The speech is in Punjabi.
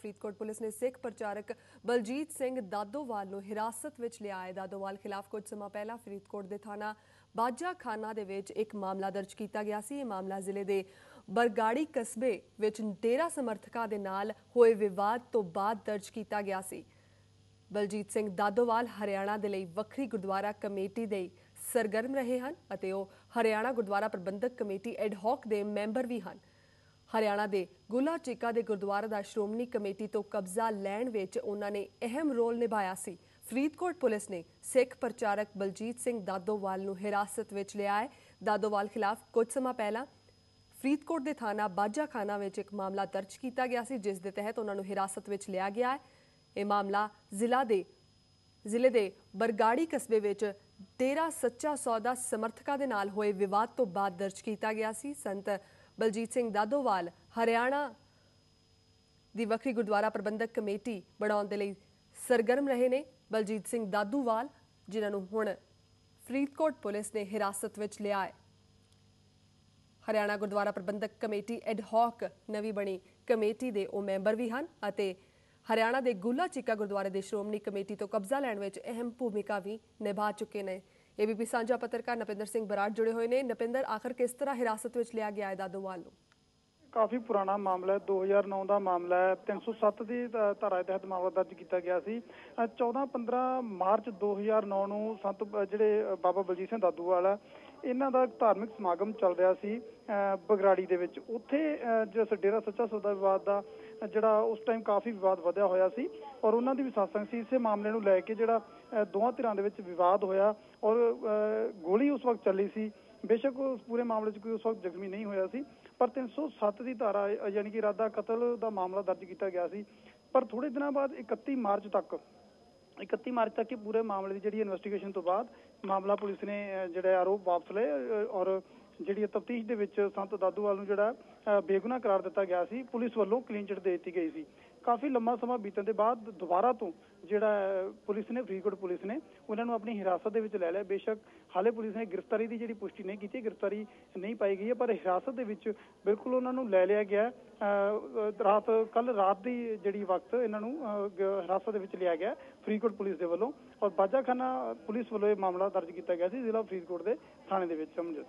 ਫਰੀਦਕੋਟ ਪੁਲਿਸ ਨੇ ਸਿੱਖ ਪ੍ਰਚਾਰਕ ਬਲਜੀਤ ਸਿੰਘ ਦਾਦੋਵਾਲ ਨੂੰ ਹਿਰਾਸਤ ਵਿੱਚ ਲਿਆ ਹੈ ਦਾਦੋਵਾਲ ਖਿਲਾਫ ਕੁਝ ਸਮਾਂ ਪਹਿਲਾਂ ਫਰੀਦਕੋਟ ਦੇ ਥਾਣਾ ਬਾਜਾ ਖਾਨਾ ਦੇ ਵਿੱਚ ਇੱਕ ਮਾਮਲਾ ਦਰਜ ਕੀਤਾ ਗਿਆ ਸੀ। ਇਹ ਮਾਮਲਾ ਜ਼ਿਲ੍ਹੇ ਦੇ ਬਰਗਾੜੀ ਕਸਬੇ ਵਿੱਚ ਡੇਰਾ ਸਮਰਥਕਾਂ ਦੇ ਨਾਲ ਹੋਏ ਵਿਵਾਦ ਤੋਂ ਬਾਅਦ ਦਰਜ ਕੀਤਾ ਗਿਆ ਸੀ। ਬਲਜੀਤ ਸਿੰਘ ਦਾਦੋਵਾਲ ਹਰਿਆਣਾ ਦੇ ਲਈ ਵੱਖਰੀ ਗੁਰਦੁਆਰਾ ਕਮੇਟੀ ਦੇ ਸਰਗਰਮ ਰਹੇ ਹਨ ਅਤੇ ਉਹ Haryana Gurdwara Prabandhak committee ad hoc ਦੇ ਮੈਂਬਰ ਵੀ ਹਨ। ਹਰਿਆਣਾ ਦੇ ਗੁਲਾ ਚੀਕਾ ਦੇ ਗੁਰਦੁਆਰਾ ਦਾ ਸ਼੍ਰੋਮਣੀ ਕਮੇਟੀ ਤੋਂ ਕਬਜ਼ਾ ਲੈਣ ਵਿੱਚ ਉਹਨਾਂ ਨੇ ਅਹਿਮ ਰੋਲ ਨਿਭਾਇਆ ਸੀ। ਫਰੀਦਕੋਟ ਪੁਲਿਸ ਨੇ ਸਿੱਖ ਪ੍ਰਚਾਰਕ ਬਲਜੀਤ ਸਿੰਘ ਦਾਦੋਵਾਲ ਨੂੰ ਹਿਰਾਸਤ ਵਿੱਚ ਲਿਆ ਹੈ। ਦਾਦੋਵਾਲ ਖਿਲਾਫ ਕੁਝ ਸਮਾਂ ਪਹਿਲਾਂ ਫਰੀਦਕੋਟ ਦੇ ਥਾਣਾ ਬਾਜਾਖਾਨਾ ਵਿੱਚ ਇੱਕ ਮਾਮਲਾ ਦਰਜ ਕੀਤਾ ਗਿਆ ਸੀ, ਜਿਸ ਦੇ ਤਹਿਤ ਉਹਨਾਂ ਨੂੰ ਹਿਰਾਸਤ ਵਿੱਚ ਲਿਆ ਗਿਆ ਹੈ। ਇਹ ਮਾਮਲਾ ਜ਼ਿਲ੍ਹਾ ਦੇ, ਜ਼ਿਲ੍ਹੇ ਦੇ ਬਰਗਾੜੀ ਕਸਬੇ ਵਿੱਚ ਡੇਰਾ ਸੱਚਾ ਸੌਦਾ ਸਮਰਥਕਾਂ ਦੇ ਨਾਲ ਹੋਏ ਵਿਵਾਦ ਤੋਂ ਬਾਅਦ ਦਰਜ ਕੀਤਾ ਗਿਆ ਸੀ। ਸੰਤ ਬਲਜੀਤ ਸਿੰਘ ਦਾਦੋਵਾਲ ਹਰਿਆਣਾ ਦੀ ਵੱਖਰੀ ਗੁਰਦੁਆਰਾ ਪ੍ਰਬੰਧਕ ਕਮੇਟੀ ਬਣਾਉਣ ਦੇ ਲਈ ਸਰਗਰਮ ਰਹੇ ਨੇ ਬਲਜੀਤ ਸਿੰਘ ਦਾਦੂਵਾਲ, ਜਿਨ੍ਹਾਂ ਨੂੰ ਹੁਣ ਫਰੀਦਕੋਟ ਪੁਲਿਸ ਨੇ ਹਿਰਾਸਤ ਵਿੱਚ ਲਿਆ ਹੈ। Haryana Gurdwara Prabandhak committee ad hoc ਨਵੀਂ ਬਣੀ ਕਮੇਟੀ ਦੇ ਉਹ ਮੈਂਬਰ ਵੀ ਹਨ ਅਤੇ ਹਰਿਆਣਾ ਦੇ ਗੁੱਲਾ ਚਿੱਕਾ ਗੁਰਦੁਆਰੇ ਦੇ ਸ਼੍ਰੋਮਣੀ ਕਮੇਟੀ ਤੋਂ ਕਬਜ਼ਾ ਲੈਣ ਵਿੱਚ ਅਹਿਮ ਭੂਮਿਕਾ ਵੀ ਨਿਭਾ ਚੁੱਕੇ ਨੇ। ਏਬੀਪੀ ਸਾਂਝਾ ਪੱਤਰਕਾਰ ਨਪਿੰਦਰ ਸਿੰਘ ਬਰਾੜ ਜੁੜੇ ਹੋਏ ਨੇ। ਨਪਿੰਦਰ, ਆਖਰ ਕਿਸ ਤਰ੍ਹਾਂ ਹਿਰਾਸਤ ਵਿੱਚ ਲਿਆ ਗਿਆ ਹੈ ਦਾਦੋਵਾਲ ਨੂੰ ਕਾਫੀ ਪੁਰਾਣਾ ਮਾਮਲਾ ਹੈ 2009 ਦਾ ਮਾਮਲਾ ਹੈ 307 ਦੀ ਧਾਰਾ ਤਹਿਤ ਮਾਮਲਾ ਦਰਜ ਕੀਤਾ ਗਿਆ ਸੀ। 14-15 ਮਾਰਚ 2009 ਨੂੰ ਸੰਤ ਜਿਹੜੇ ਬਾਬਾ ਬਲਜੀਤ ਸਿੰਘ ਦਾਦੂਵਾਲ ਆ ਇਹਨਾਂ ਦਾ ਧਾਰਮਿਕ ਸਮਾਗਮ ਚੱਲ ਰਿਹਾ ਸੀ ਬਗਰਾੜੀ ਦੇ ਵਿੱਚ। ਉੱਥੇ ਅ, ਡੇਰਾ ਸੱਚਾ ਸੌਦਾ ਵਿਵਾਦ ਦਾ ਜਿਹੜਾ ਉਸ ਟਾਈਮ ਕਾਫੀ ਵਿਵਾਦ ਵਧਿਆ ਹੋਇਆ ਸੀ ਔਰ ਉਹਨਾਂ ਦੀ ਵੀ ਸਾਸੰਗ ਸੀ ਇਸੇ ਮਾਮਲੇ ਨੂੰ ਲੈ ਕੇ ਜਿਹੜਾ ਅ, ਦੋਵਾਂ ਧਿਰਾਂ ਦੇ ਵਿੱਚ ਵਿਵਾਦ ਹੋਇਆ ਔਰ ਗੋਲੀ ਉਸ ਵਕਤ ਚੱਲੀ ਸੀ। ਬੇਸ਼ੱਕ ਉਸ ਪੂਰੇ ਮਾਮਲੇ 'ਚ ਕੋਈ ਉਸ ਵਕਤ ਜ਼ਖਮੀ ਨਹੀਂ ਹੋਇਆ ਸੀ ਪਰ 307 ਦੀ ਧਾਰਾ ਯਾਨੀ ਕਿ ਇਰਾਦਾ ਕਤਲ ਦਾ ਮਾਮਲਾ ਦਰਜ ਕੀਤਾ ਗਿਆ ਸੀ। ਪਰ ਥੋੜੇ ਦਿਨਾਂ ਬਾਅਦ 31 ਮਾਰਚ ਤੱਕ 31 ਮਾਰਚ ਤੱਕ ਇਹ ਪੂਰੇ ਮਾਮਲੇ ਦੀ ਜਿਹੜੀ ਇਨਵੈਸਟੀਗੇਸ਼ਨ ਤੋਂ ਬਾਅਦ ਮਾਮਲਾ ਪੁਲਿਸ ਨੇ ਅ, ਜਿਹੜੇ ਆਰੋਪ ਵਾਪਸ ਲਏ ਔਰ ਜਿਹੜੀ ਤਫਤੀਸ਼ ਦੇ ਵਿੱਚ ਸੰਤ ਦਾਦੂਵਾਲ ਨੂੰ ਜਿਹੜਾ ਅ, ਬੇਗੁਨਾਹ ਕਰਾਰ ਦਿੱਤਾ ਗਿਆ ਸੀ ਪੁਲਿਸ ਵੱਲੋਂ ਕਲੀਨ ਚਿਟ ਦੇ ਦਿੱਤੀ ਗਈ ਸੀ। ਕਾਫੀ ਲੰਮਾ ਸਮਾਂ ਬੀਤਣ ਦੇ ਬਾਅਦ ਦੁਬਾਰਾ ਤੋਂ ਜਿਹੜਾ ਪੁਲਿਸ ਨੇ, ਫਰੀਦਕੋਟ ਪੁਲਿਸ ਨੇ ਉਹਨਾਂ ਨੂੰ ਆਪਣੀ ਹਿਰਾਸਤ ਦੇ ਵਿੱਚ ਲੈ ਲਿਆ। ਬੇਸ਼ੱਕ ਹਾਲੇ ਪੁਲਿਸ ਨੇ ਗ੍ਰਿਫਤਾਰੀ ਦੀ ਜਿਹੜੀ ਪੁਸ਼ਟੀ ਨਹੀਂ ਕੀਤੀ, ਗ੍ਰਿਫਤਾਰੀ ਨਹੀਂ ਪਾਈ ਗਈ ਹੈ, ਪਰ ਹਿਰਾਸਤ ਦੇ ਵਿੱਚ ਬਿਲਕੁਲ ਉਹਨਾਂ ਨੂੰ ਲੈ ਲਿਆ ਗਿਆ। ਰਾਤ ਕੱਲ ਰਾਤ ਦੀ ਜਿਹੜੀ ਵਕਤ ਇਹਨਾਂ ਨੂੰ ਹਿਰਾਸਤ ਦੇ ਵਿੱਚ ਲਿਆ ਗਿਆ ਫਰੀਦਕੋਟ ਪੁਲਿਸ ਦੇ ਵੱਲੋਂ। ਔਰ ਬਾਜਾਖਾਨਾ ਪੁਲਿਸ ਵੱਲੋਂ ਇਹ ਮਾਮਲਾ ਦਰਜ ਕੀਤਾ ਗਿਆ ਸੀ ਜ਼ਿਲ੍ਹਾ ਫਰੀਦਕੋਟ ਦੇ ਥਾਣੇ ਦੇ ਵਿੱਚ ਸਮਝੋ